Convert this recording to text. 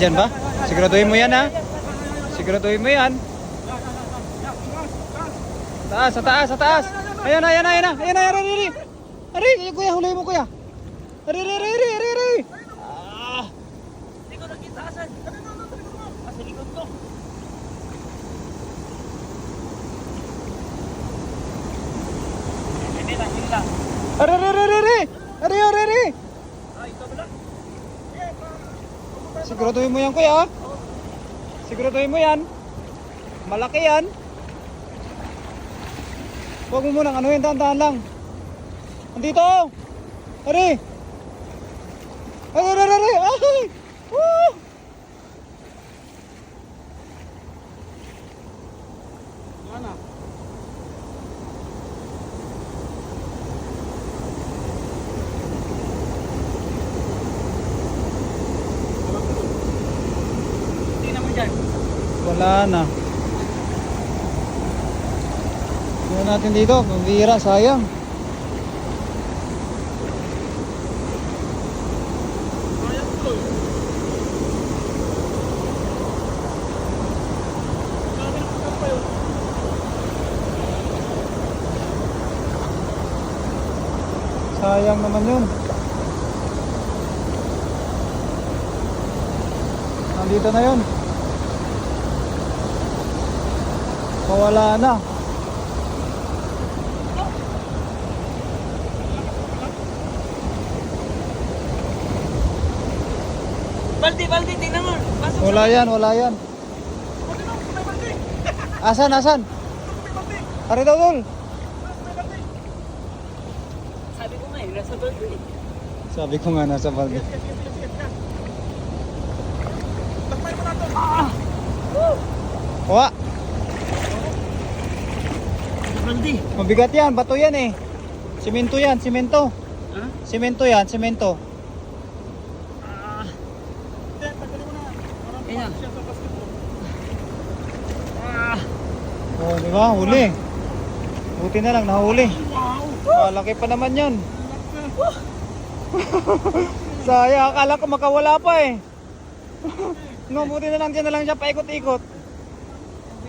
Nandyan ba? Siguraduhin mo yan ha. Siguraduhin mo yan. Taas, sa taas, sa taas. Ayan, ayan, ayan, ayan, ayan, ayan, ayan, ayan. Ari, ayan, kuya, huli mo kuya. Ari, ari, ari, ari, ari, ari. Ah, Hindi ko nakita asan. Asa likod ko. Ari, ari, ari, ari. Ari, ari, ari. Ah, ito pala. Siguraduhin mo yan kuya. Siguraduhin mo yan. Malaki yan. Huwag mo munang yun, dahan-dahan lang. Andito. Ari. Ari, ari, ari. Ay! Woo! Mana? Tingnan dyan. Wala na. Tingnan natin dito. Pambira, sayang. Sayang naman yun. Nandito na yun. Mawala na. Baldi, baldi, tingnan mo. Pasok Wala yan, wala yan. Asan, asan? Ari daw dul. Sabi ko nga, eh, nasa baldi. Sabi ko nga nasa balde. Wa, Baldi. mabigat yan, bato yan eh. Simento yan, simento. Ha? Simento yan, simento. Ah. Ayan. Ah. Oh, di ba? Huli. Buti na lang nahuli. Malaki pa naman 'yan. Saya, akala ko makawala pa eh. no, buti na lang dyan na lang siya paikot-ikot.